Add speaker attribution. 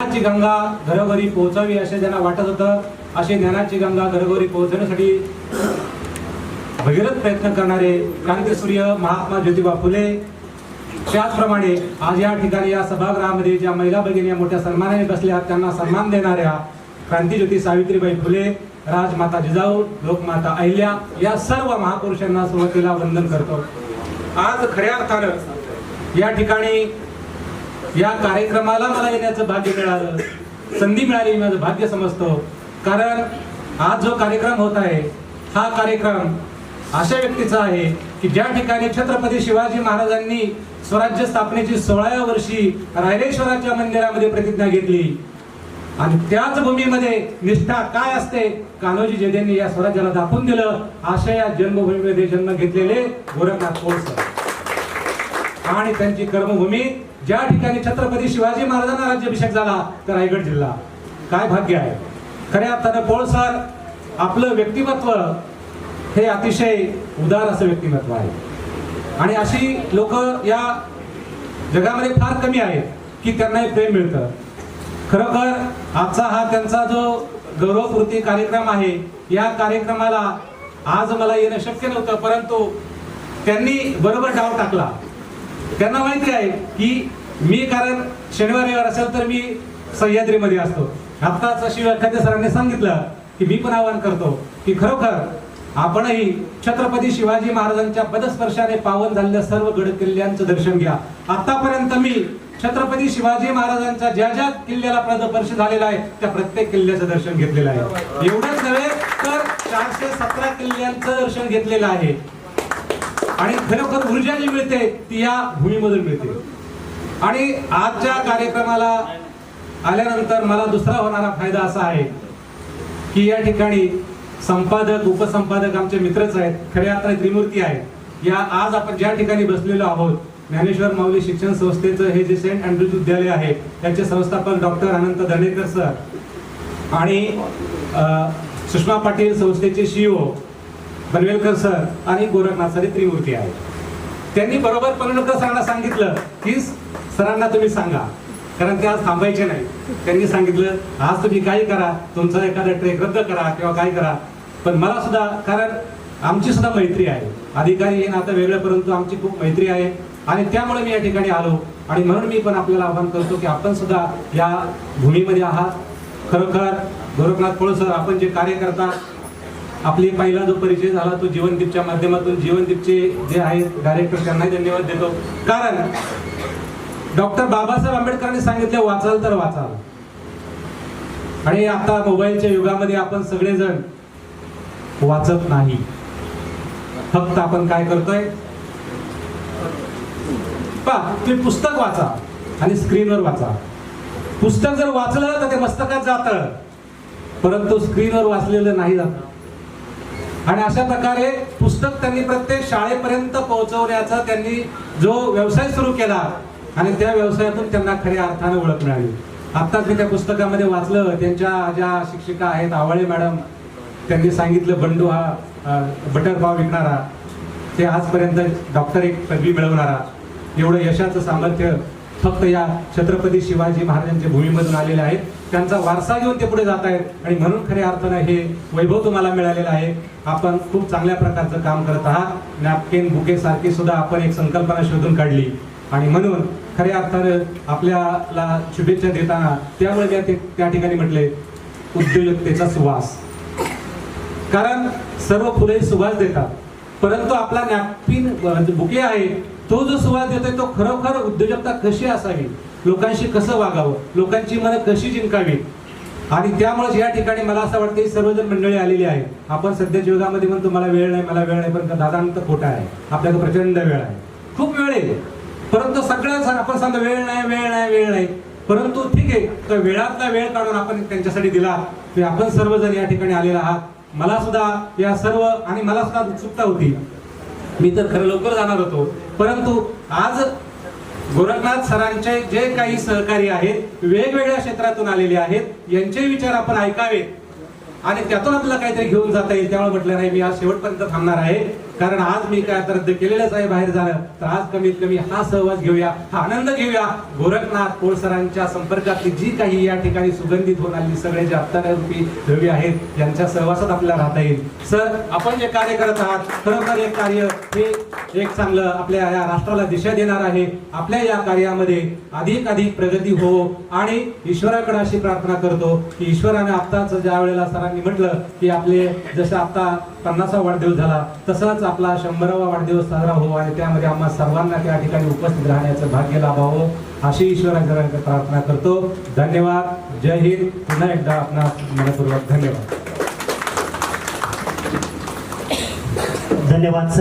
Speaker 1: ज्ञानाची गंगा घरोघरी पोहोचावी असे ज्यांना वाटत होतं अशी ज्ञानाची गंगा घरोघरी पोहोचवण्यासाठी भगीरथ प्रयत्न करणारे क्रांतीसूर्य महात्मा ज्योतिबा फुले. त्याचप्रमाणे आज या ठिकाणी या सभागृहामध्ये ज्या महिला भगिनी या मोठ्या सन्मानाने बसल्या त्यांना सन्मान देणाऱ्या क्रांतीज्योती सावित्रीबाई फुले राजमाता जिजाऊ लोकमाता अहिल्या या सर्व महापुरुषांना सुरुवातीला वंदन करतो. आज खऱ्या अर्थानं या ठिकाणी या कार्यक्रमाला मला येण्याचं भाग्य मिळालं. संधी मिळाली माझं भाग्य समजतो. कारण आज जो कार्यक्रम होत आहे हा कार्यक्रम अशा व्यक्तीचा आहे की ज्या ठिकाणी छत्रपती शिवाजी महाराजांनी स्वराज्य स्थापनेची सोळाव्या वर्षी रायरेश्वराच्या मंदिरामध्ये प्रतिज्ञा घेतली. आणि त्याच भूमीमध्ये निष्ठा काय असते कान्होजी जेदेंनी या स्वराज्याला दाखवून दिलं. अशा या जन्मभूमीमध्ये जन्म घेतलेले गोरखनाथ कोळसर आणि त्यांची कर्मभूमी ज्या ठिकाणी छत्रपती शिवाजी महाराजांना राज्याभिषेक झाला तर रायगड जिल्हा. काय भाग्य आहे. खऱ्या अर्थानं पोळसर आपलं व्यक्तिमत्व हे अतिशय उदार असं व्यक्तिमत्व आहे. आणि अशी लोक या जगामध्ये फार कमी आहेत की त्यांना हे प्रेम मिळतं. खरोखर आजचा हा त्यांचा जो गौरवपूर्ती कार्यक्रम आहे या कार्यक्रमाला आज मला येणं शक्य नव्हतं परंतु त्यांनी बरोबर डाव टाकला. त्यांना माहिती आहे की मी कारण शनिवार रविवार असेल तर मी सह्याद्रीमध्ये असतो. आत्ताच शिव एखाद्या सरांनी सांगितलं की मी पण आवाहन करतो की खरोखर आपणही छत्रपती शिवाजी महाराजांच्या पदस्पर्शाने पावन झालेल्या सर्व गड किल्ल्यांचं दर्शन घ्या. आतापर्यंत मी छत्रपती शिवाजी महाराजांच्या ज्या ज्या किल्ल्याला पदस्पर्श झालेला आहे त्या प्रत्येक किल्ल्याचं दर्शन घेतलेलं आहे. एवढंच नव्हे तर चारशे सतरा किल्ल्यांचं दर्शन घेतलेलं आहे. आणि खरोखर ऊर्जा जी मिळते ती या भूमीमधून मिळते. आणि आजच्या कार्यक्रमाला आल्यानंतर मला दुसरा होणारा फायदा असा आहे की या ठिकाणी संपादक उपसंपादक आमचे मित्रच आहेत खऱ्या अर्थाने त्रिमूर्ती आहेत. या आज आपण ज्या ठिकाणी बसलेलो आहोत ज्ञानेश्वर माऊली शिक्षण संस्थेचं हे जे सेंट अँड्रूज विद्यालय आहे त्याचे संस्थापक डॉक्टर अनंत दंडेकर सर आणि सुषमा पाटील संस्थेचे सीईओ बनवेलकर सर आणि गोरखनाथ सर त्रिमूर्ती आहेत. त्यांनी बरोबर पनवेलकर सरांना सांगितलं की सरांना तुम्ही सांगा. कारण ते आज थांबायचे नाही. त्यांनी सांगितलं आज तुम्ही काही करा तुमचा एखादा ट्रेक रद्द करा किंवा काय करा. पण मला सुद्धा कारण आमची सुद्धा मैत्री आहे. अधिकारी हे नातं वेगळं परंतु आमची खूप मैत्री आहे. आणि त्यामुळे मी या ठिकाणी आलो. आणि म्हणून मी पण आपल्याला आवाहन करतो की आपण सुद्धा या भूमीमध्ये आहात. खरोखर गोरखनाथ कोळसर आपण जे कार्य करतात आपली पहिला जो परिचय झाला तो जीवनदीपच्या माध्यमातून जीवनदीपचे जे आहेत डायरेक्टर त्यांनाही धन्यवाद देतो. कारण डॉक्टर बाबासाहेब आंबेडकरांनी सांगितलं वाचाल तर वाचाल. आणि आता मोबाईलच्या युगामध्ये आपण सगळेजण वाचत नाही. फक्त आपण काय करतोय? पा तुम्ही पुस्तक वाचा आणि स्क्रीनवर वाचा. पुस्तक जर वाचलं तर ते मस्तकात जात. परंतु स्क्रीनवर वाचलेलं नाही जात. आणि अशा प्रकारे पुस्तक त्यांनी प्रत्येक शाळेपर्यंत पोहोचवण्याचा त्यांनी जो व्यवसाय सुरू केला आणि त्या व्यवसायातून त्यांना खऱ्या अर्थानं ओळख मिळाली. आत्ताच मी त्या पुस्तकामध्ये वाचलं त्यांच्या ज्या शिक्षिका आहेत आवळे मॅडम त्यांनी सांगितलं बंडू हा बटरपाव बटर विकणारा ते आजपर्यंत डॉक्टर एक पदवी मिळवणारा एवढं यशाचं सामर्थ्य फक्त या छत्रपती शिवाजी महाराजांच्या भूमीमधून आलेले आहेत. त्यांचा वारसा घेऊन ते पुढे जात आहेत. आणि म्हणून खऱ्या अर्थानं हे वैभव तुम्हाला मिळालेलं आहे. आपण खूप चांगल्या प्रकारचं काम करत आहात. नॅपकिन बुके सारखी सुद्धा आपण एक संकल्पना शोधून काढली. आणि म्हणून खऱ्या अर्थानं आपल्याला शुभेच्छा देताना त्यामुळे त्या ते- त्या ठिकाणी म्हटले उद्योजकतेचा सुवास. कारण सर्व फुले सुवास देतात. परंतु आपला नॅपकिन बुके आहे तो जो सुवास देतोय तो खरोखर उद्योजकता कशी असावी? लोकांशी कसं वागावं? लोकांची मनं कशी जिंकावी? आणि त्यामुळे या ठिकाणी मला असं वाटतं की सर्वजण मंडळी आलेली आहे. आपण सध्याच्या युगामध्ये पण तुम्हाला वेळ नाही मला वेळ नाही पण दादांत खोटा आहे. आपल्याकडे प्रचंड वेळ आहे. खूप वेळ आहे. परंतु सगळ्या आपण सांगतो वेळ नाही वेळ नाही वेळ नाही. परंतु ठीक आहे तर वेळातला वेळ काढून आपण त्यांच्यासाठी दिला. की आपण सर्वजण या ठिकाणी आलेला आहात. मला सुद्धा या सर्व आणि मला सुद्धा उत्सुकता होती. मी तर खरं लवकर जाणार होतो. परंतु आज गोरखनाथ सरांचे जे काही सहकारी आहेत वेगवेगळ्या क्षेत्रातून आलेले आहेत यांचे विचार आपण ऐकावेत. आणि त्यातून आपल्याला काहीतरी घेऊन जाता येईल त्यामुळे म्हटलं नाही मी आज शेवटपर्यंत थांबणार आहे. कारण आज मी काय तर केलेलंच आहे बाहेर झालं. तर आज कमीत कमी हा सहवास घेऊया हा आनंद घेऊया. गोरखनाथ कोळसरांच्या संपर्कातली जी काही या ठिकाणी सुगंधित होऊन आली सगळे जे अत्तारूपी द्रव्य आहेत यांच्या सहवासात आपल्याला राहता येईल. सर आपण जे कार्य करत आहात खरोखर एक कार्य हे एक चांगलं आपल्या या राष्ट्राला दिशा देणार आहे. आपल्या या कार्यामध्ये अधिक अधिक प्रगती हो आणि ईश्वराकडे अशी प्रार्थना करतो की ईश्वराने आत्ताच ज्या वेळेला सरांनी म्हटलं की आपले जसं आता पन्नासा वाढदिवस झाला. तसाच आपला शंभरावा वाढदिवस साजरा हो आणि त्यामध्ये आम्हा सर्वांना त्या ठिकाणी उपस्थित राहण्याचं भाग्य लाभावं अशी ईश्वराकडे प्रार्थना करतो. धन्यवाद. जय हिंद. पुन्हा एकदा आपणा मनपूर्वक धन्यवाद.
Speaker 2: धन्यवाद सर